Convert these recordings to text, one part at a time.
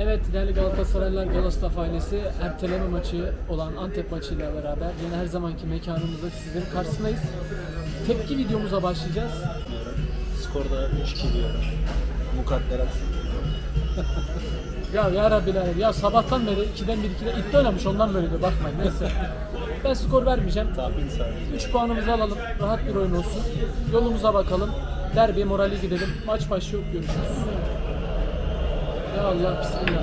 Evet değerli Galatasaraylılar Galatasaray ailesi erteleme maçı olan Antep maçıyla beraber yine her zamanki mekanımızda sizlerin karşısındayız. Tepki videomuza başlayacağız. Skorda 3-2 diyor. Mukadderat. Ya ya Rabbi la- ya sabahtan beri 2'den 1 2'den iddia oynamış ondan böyle diyor bakmayın neyse. Ben skor vermeyeceğim. Tahmin sadece. 3 puanımızı alalım. Rahat bir oyun olsun. Yolumuza bakalım. Derbi morali gidelim. Maç başlıyor. Görüşürüz. Ya Allah bismillah.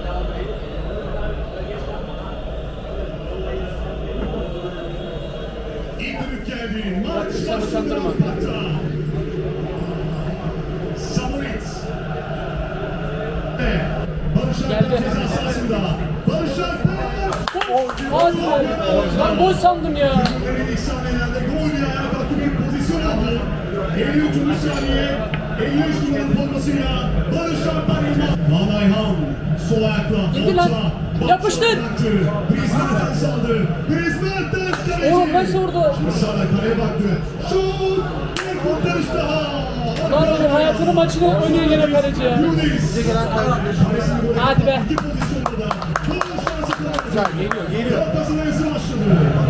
İlk geldi. Maç utandırma. Rafat'ta. Samurit. Barış ceza sahasında. Barış Alper. Hadi be. Lan gol sandım ya. Gol diye ayağa kalktı bir pozisyon aldı. 53. saniye. 53 numaranın formasıyla Barış Alper Yılmaz. Van Ayhan sol ayakla. Orta. Yapıştır. Griezmann'dan saldı. Griezmann'dan kaleci. Oğlum nasıl orada? Sağda kaleye baktı. Şut! Bir kurtarış daha. Lan oğlum hayatının maçını oynuyor gene kaleci ya. Hadi be. Güzel geliyor geliyor.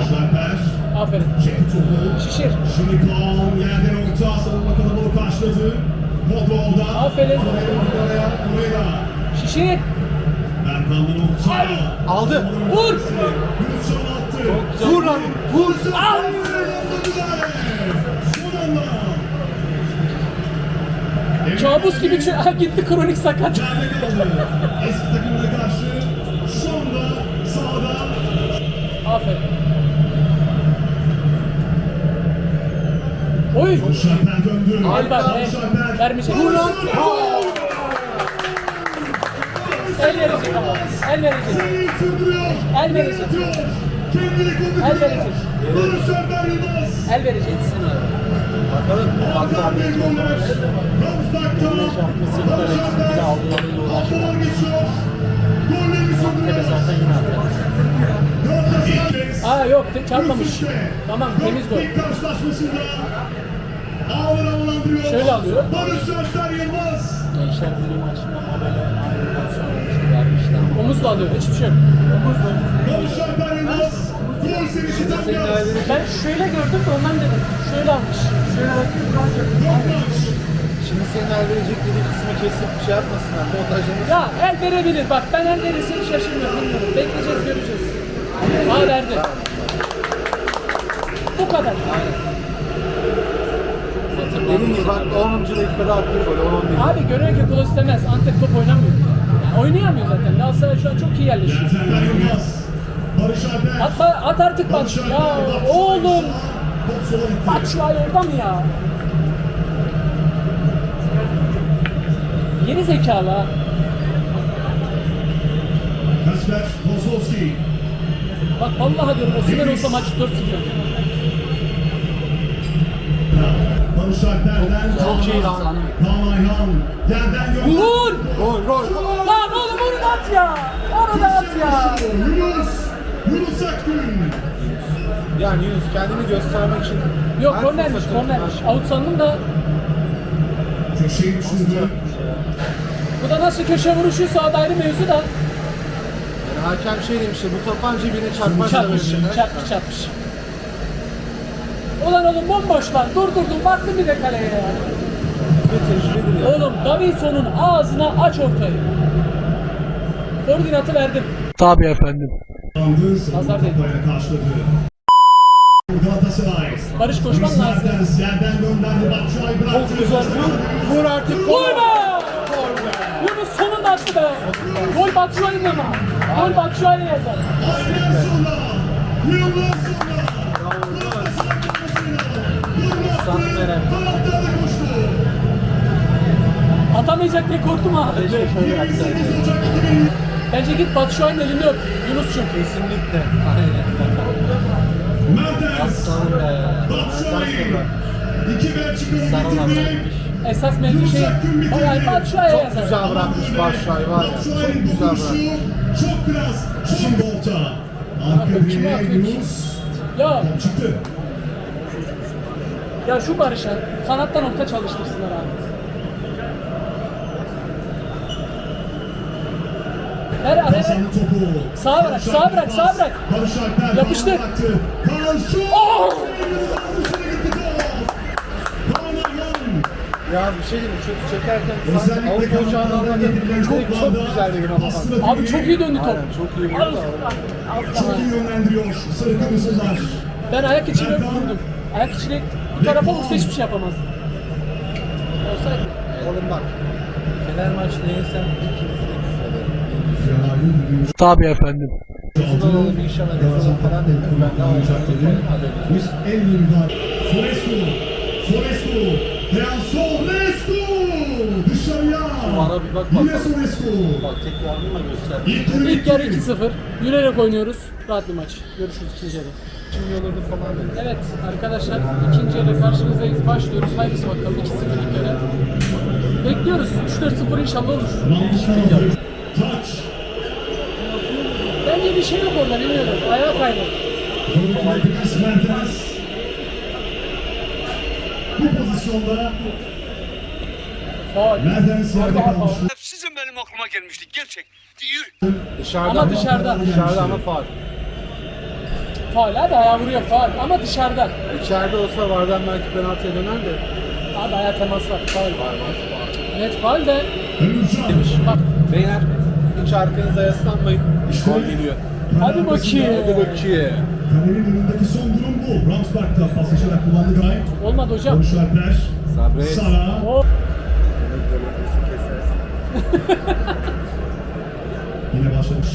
Şalper. Aferin. Topu. Şişir. Kaan yerden orta savunma kalabalık karşıladı. Vodrov'da. Aferin. Şişir. Berkan'dan orta. Aldı. Vur. Vur lan. Vur. Al. Kabus gibi gitti kronik sakat. Nerede Oy. Şalper döndü. El var. El. Şalper. Vermeyecek. Vur lan. El verecek ama. El verecek. El verecek. El verecek. Barış Şalper Yılmaz. El verecek. Bakalım. Hakan bir goller. Ramsdak'ta. Barış Şalper. Haftalar geçiyor. Golleri sürdürüyor. Galatasaray. Aa yok çarpmamış. Tamam temiz gol. Şöyle alıyor. Barış Şalper Yılmaz. Gençler Birliği maçında böyle. Omuzla alıyor. Hiçbir şey yok. Barış Şalper Yılmaz. Gol. Ben şöyle gördüm de ondan dedim. Şöyle almış. Şöyle maç. Şimdi senin el verecekleri kısmı kesip bir şey yapmasınlar. Montajını Ya el verebilir. Bak ben el verirseni şaşırmıyorum. Bilmiyorum. Bekleyeceğiz göreceğiz. Aa verdi. Bu kadar. Dediğim gibi bak 10. dakikada attığı gol 10 Abi görüyor ki kul istemez. Antep top oynamıyor. Yani oynayamıyor zaten. Galatasaray şu an çok iyi yerleşiyor. Alper. At, at artık bak. Ya oğlum. Ay orada mı ya? Yeni zekalı ha. Kasper Kozlowski. Bak vallahi diyorum Osimhen olsa maç 4-0. Barış Alper'den. Çok iyi lan. Kaan Ayhan. Yerden gönderdi. Vur! Gol gol. Lan oğlum onu da at ya! Onu da at ya! Yunus. Yunus Akgün. Yani Yunus kendini göstermek için Yok kornermiş kornermiş. Out sandım da Köşeyi düşürdü. bu da nasıl köşe vuruşuysa o da ayrı mevzu da. Hakem şey demişti bu topan cebine çarpmaz Çarpmış, çarpmış, çarpmış. Ulan oğlum bomboşlar. Durdurdum baktım bir de kaleye ya. Bir tecrübedir ya. Oğlum Davidson'un ağzına aç ortayı. Koordinatı verdim. Nazar değdi. Kupayla karşıladı. Galatasaray. Barış koşman lazım. Mertens yerden gönderdi. Batshuayi bıraktı. Çok güzel vur. Vur artık. Gol be! Yunus sonunda attı be. Gol Batshuayi'nin ama. Attı. herhalde. Taraftarla koştu. Atamayacak diye korktum ha. Keşke şöyle 28 yapsaydı. Ocak 2000. Bence git Batshuayi'nin elini öp. Yunus'cum. Kesinlikle. Aynen. Mertens. Aslanım be. İki Belçikalı Sarılan getirdi. Esas mevzu şey. Ay Batshuayi'ye Çok yazar. güzel bırakmış Başşay var ya. Çok güzel bırakmış. Çok biraz. Şimdi volta. Arka direğe? Yunus. Ya, çıktı. ya şu Barış'a kanattan orta çalıştırsınlar abi. Araya ver. Kazandı topu. Sağa bırak, Alper bırak, sağa bırak. Barış Alper Yapıştır. Şut. Oh! Ya bir şey diyeyim çok çekerken sanki Avrupa Çok çok toplarda güzeldi yine ama. Abi çok iyi döndü top. Aynen çok iyi vurdu da. Çok iyi yönlendiriyor Sarı Kırmızılar. Ben ayak içine vurdum. Ayak içine bu tarafa vursa hiçbir şey yapamaz. Olsaydı. Oğlum bak. Fener ikimizi de küfrederim. Tabii efendim. Yazılı olalım inşallah yazalım falan dediniz. Ben de alacağım. Biz en iyi müdahale. Sorescu. Sorescu. Dışarıya. Bir bak, bak. Bak tekrarını da göster. İlk yarı İlk yarı bitti. 2-0. Yürüyerek oynuyoruz. Rahat bir maç. Görüşürüz ikinci yarı. Kim falan. Evet arkadaşlar ikinci yarı karşınızdayız. Başlıyoruz. Hayırlısı bakalım 2-0 ilk yarı. Bekliyoruz. 3-4-0 inşallah olur. Bence bir şey yok orada bilmiyorum. Ayağa kaydı. Dries Faul. Mertens yerde kalmıştı. Sizin benim aklıma gelmişti gerçek. Yürü. Dışarıda Ama dışarıda. Dışarıda ama faul. Faul abi ayağı vuruyor faul. Ama dışarıda. İçeride olsa vardan belki penaltıya döner de. Abi ayağa temas var. Faul. Var var. Net faul de. Ömürcan. Bak. Beyler hiç arkanıza yaslanmayın. Gol geliyor. Hadi bakayım. Hadi bakayım. Kalenin önündeki son. Ramsberg'da paslaşarak kullandı Gay. Olmadı hocam. Barış Alper. Sabret. Sara. O Yine başlamış.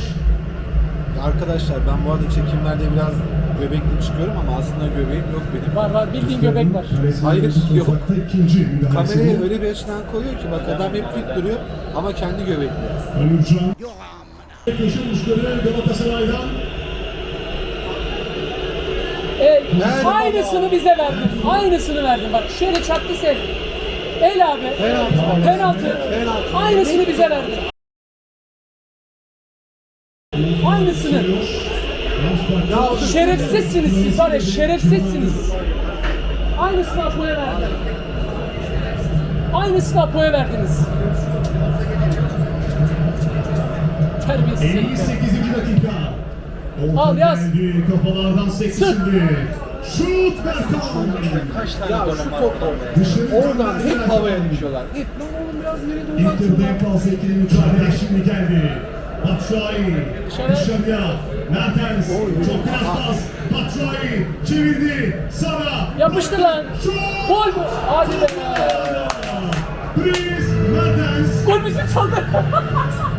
Arkadaşlar ben bu arada çekimlerde biraz göbekli çıkıyorum ama aslında göbeğim yok benim. var var bildiğin göbek var. Hayır, yok. Uzakta ikinci müdahalesi Kamerayı öyle bir açıdan koyuyor ki bak adam hep fit duruyor ama kendi göbekli. Ömürcan. Köşe vuruşları Galatasaray'dan. Nerede aynısını bize verdin. Aynısını verdin. Bak şöyle çaktı sen. El abi. Penaltı. Penaltı. Penaltı. Aynısını bize verdin. Aynısını. Şerefsizsiniz siz var ya şerefsizsiniz. Aynısını Apo'ya verdiler. Aynısını Apo'ya verdiniz. Terbiyesiz. 58. dakika. Al, yaz. Kafalardan şimdi. Şut Berkan. Ya şu top oradan hep havaya düşüyorlar. Hep lan oğlum biraz yere doğru İlk yarıda en fazla ikili mücadele şimdi geldi. Batshuayi Dışarı. dışarıya. Mertens çok biraz pas. Batshuayi çevirdi. Sara. Yapıştı lan. Gol mü? Hadi be. Dries Mertens. Gol bizi çaldı.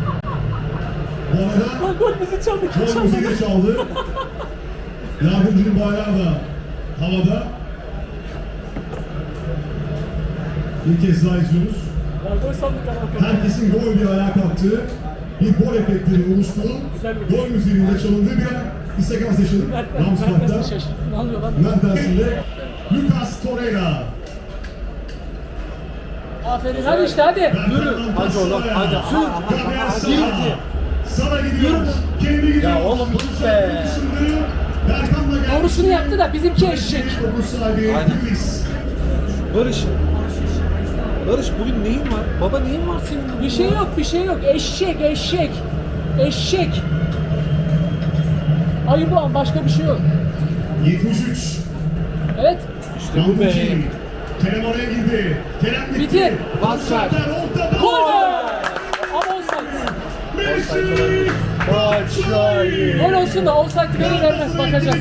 Gol bizi çaldı. Kim gol çaldı? müziği çaldı. Yardımcının bayrağı da havada. Bir kez daha izliyoruz. Herkesin gol diye ayağa kalktığı, bir gol efektinin oluştuğu, bir gol müziğinin de çalındığı bir, bir sekans yaşadık. Lan? Mertens'in de Lucas Torreira. Aferin hadi işte hadi. Berkan'dan Hadi oğlum, hadi. Gabriel Hadi. Sara. Gidiyor. Kendi gidiyor. Ya oğlum Barış be. Doğrusunu yaptı da bizimki eşek. Aynen. Barış. Barış bugün neyin var? Baba neyin var senin? bugün Bir şey yok bir şey yok. Eşek eşek. Eşek. Ayı bu an başka bir şey yok. 73. Evet. İşte bu be. Kerem oraya girdi. Kerem gitti. Bitir. Bas ver. Gol be! Batshuayi. Gol olsun da offside verir vermez bakacağız.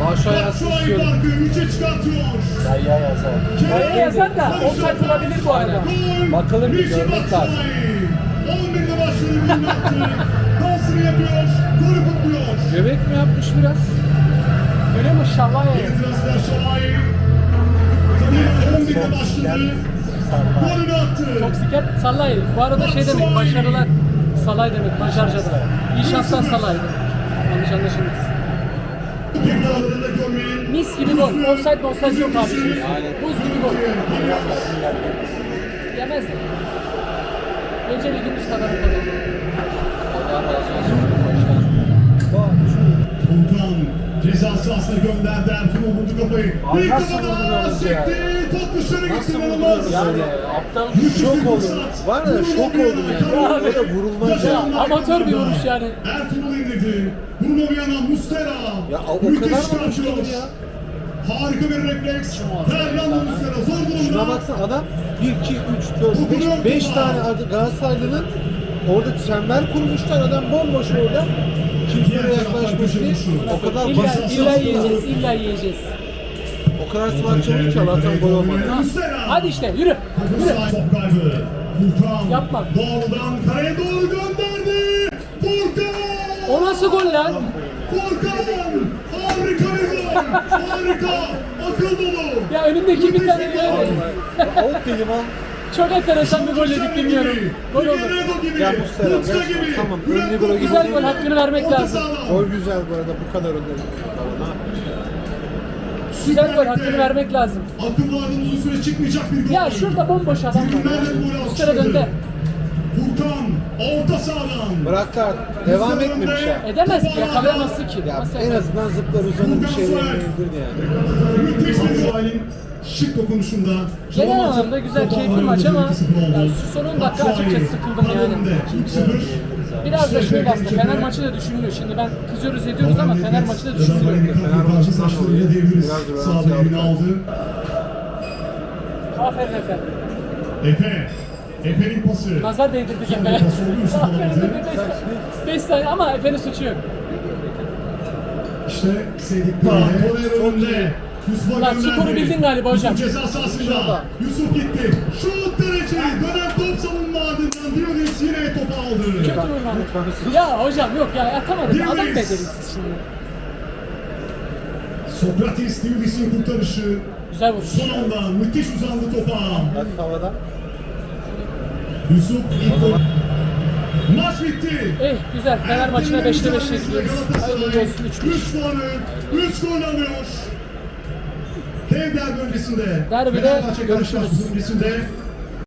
Batshuayi yazsın istiyorum. farkı 3'e çıkartıyor. Ya ya yazar. Oraya yazar da offside olabilir bu arada. Bakalım bir görmek lazım. Batshuayi. 11'de başladı bir attı. Dansını yapıyor. Golü kutluyor. Göbek mi yapmış biraz? Öyle mi inşallah ya. Yeni transfer Şalay. Tabii 11'de başladı. Golünü attı. Çok siker salay. Bu arada şey demek başarılar salay demek Macarca'da. Şanslar salay. Yanlış anlaşılmaz. Bir aralarında görmeyin. Mis gibi gol. Offside offside yok abi. Buz gibi gol. Yemez. Gece ve gündüz kadar o kadar. Volkan. Ceza sahasına gönderdi Ertuğrul vurdu kafayı. Abi Bir ya? sekti. Top dışarı gitti. İnanılmaz. Yani ya? aptal Şok oldum. Var ya şok oldum yani. Böyle vurulmaz ya. amatör bir vuruş yani. Ertuğrul indirdi. Bruno Viana, Mustera. Ya o Müthiş kadar mı ya? Harika bir refleks. Fernando Mustera zor durumda. Şuna baksana adam 1, 2, 3, 4, 5, 5 tane Galatasaraylı'nın orada çember kurmuşlar. Adam bomboş orada. Değil. O kadar İlla, basit. illa yiyeceğiz, illa yiyeceğiz. O kadar smart çabuk ki Allah'tan gol olmadı. Hadi işte yürü. Yürü. Yapma. Doğrudan kareye doğru gönderdi. Furkan. O nasıl gol lan? Furkan. Harika bir gol. Harika. Akıl dolu. Ya önümdeki bir tane. Avuk dedim ha. Çok enteresan bir gol yedik bilmiyorum. Gol oldu. Ya Muslera, ben- tamam, önüne göre Güzel gol, hakkını vermek lazım. Gol güzel bu arada bu kadar önde. Güzel gol, hakkını vermek lazım. Akıllardan uzun süre çıkmayacak bir gol. Ya şurada bomboş adam var. ya. Üstüne döndü. Furkan orta sahadan. Bırak da devam etmemiş ya. Edemez ki, yakalayamazsın ki. Ya Nasıl en yapar? azından zıplar uzanır bir şeyler indirdi yani. Müthiş bir Suay'ın şık dokunuşunda. Genel anlamda güzel, keyifli maç ama ya şu son 10 dakika açıkçası sıkıldım yani. 2-0. Biraz da şöyle aslında Fener maçı da düşünülüyor. Şimdi ben kızıyoruz ediyoruz ama Fener maçı da düşünülüyor. Fenerbahçe saçlarıyla diyebiliriz. Biraz Sağ aldı. Aferin Efe. Efe. Efe'nin pası. Nazar değdirdik Son Efe'ye. bir pas oldu, Yusuf Aferin aldı. Efe 5 saniye ama Efe'nin suçu yok. İşte sevdik Torreira önünde. Yusuf'a Lan gönderdi. skoru bildin galiba hocam. Yusuf ceza sahasında. Yusuf gitti. Şut derece. Dönen top savunma ardından Dionis yine topu aldı. Kötü vurmadı. Ya hocam yok ya atamadım. Dionis. Adam beceriksiz şimdi. Sokrates Dionis'in kurtarışı. Güzel vuruş. Son anda müthiş uzandı topa. Bak havada. Yusuf ilk gol. Maç bitti. Eh güzel. Fener maçına 5'te 5 Erken'in ekliyoruz. Hayırlı olsun 3 3 puanı, 3 gol alıyor. Dev derbi öncesinde. Derbide Fenerbahçe görüşürüz. karşılaşması öncesinde